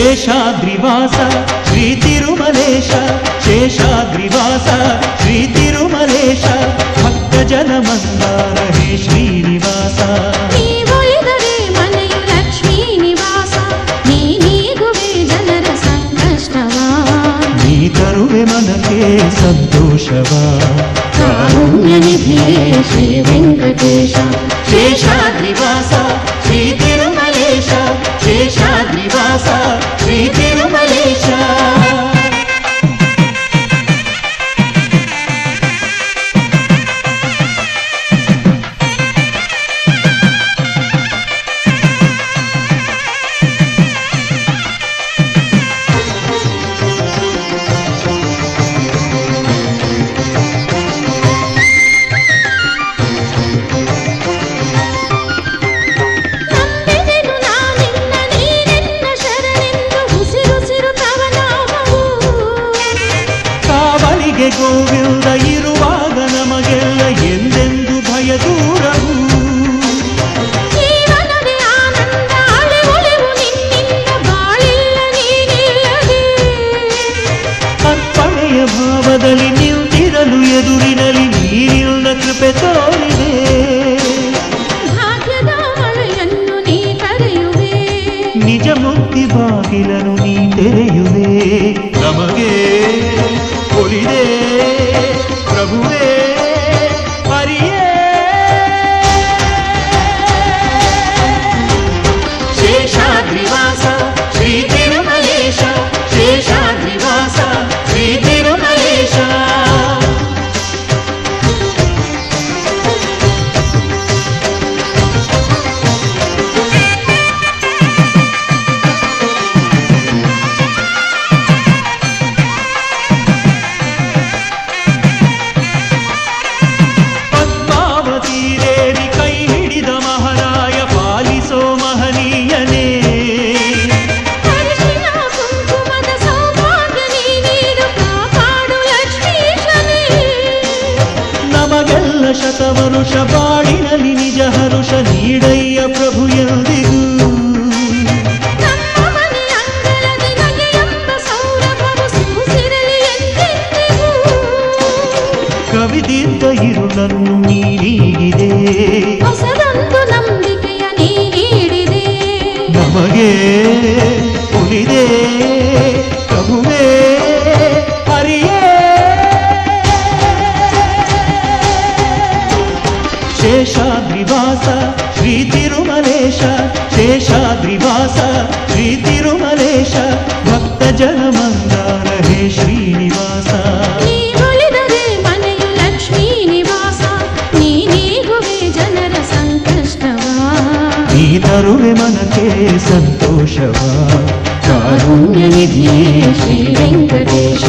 శేషాద్రివాస శ్రీ తిరుమలేశ శేషాద్రివాస శ్రీ తిరుమలేశ భక్త జనమందార హే శ్రీనివాస తరువే శ్రీ వెంకటేశ. శేషాద్రివాస శ్రీ తిరుమలేశ ಗೋವಿಂದ ಇರುವಾಗ ನಮಗೆಲ್ಲ ಎಂದೆಂದು ಭಯ ದೂರವು ಜೀವನವೇ ಆನಂದ ಅಳೆ ಒಳೆವು ನಿನ್ನಿಂದ ಬಾಳಿಲ್ಲ ನೀನಿಲ್ಲದೆ ಅರ್ಪಣೆಯ ಭಾವದಲ್ಲಿ ನಿಂತಿರಲು ಎದುರಿನಲ್ಲಿ ನೀರಿಲ್ಲ ಕೃಪೆ ತೋರಿದೆ ಭಾಗ್ಯದ ಮಳೆಯನ್ನು ನೀ ಕರೆಯುವೆ ನಿಜ ಮುಕ್ತಿ ಬಾಗಿಲನು ನೀ ತೆರೆಯುವೆ ಹರುಷ ನೀಡಯ್ಯ ಪ್ರಭು ಎಂದಿಗೂ ನಮ್ಮ ಮನೆ ಅಂಗಳದಿ ನಗೆಯೆಂಬ ಸೌರಭವು ಸೂಸಿರಲಿ ಎಂದೆಂದಿಗೂ ಕವಿದಿದ್ದ ಇರುಳನ್ನು ನೀಡೀಗಿದೆ ಹೊಸದೊಂದು ನಂಬಿಕೆಯ ನೀ ನೀಡಿದೆ ನಮಗೆ ಉಳಿದೆ శేషాద్రివాస శ్రీ తిరుమలేశ శేషాద్రివాస శ్రీ తిరుమలేశ భక్త జనమందార హే శ్రీనివాస. తరుణి మనకే సంతోషవా కారుణ్య నిధియే శ్రీ వెంకటేశ.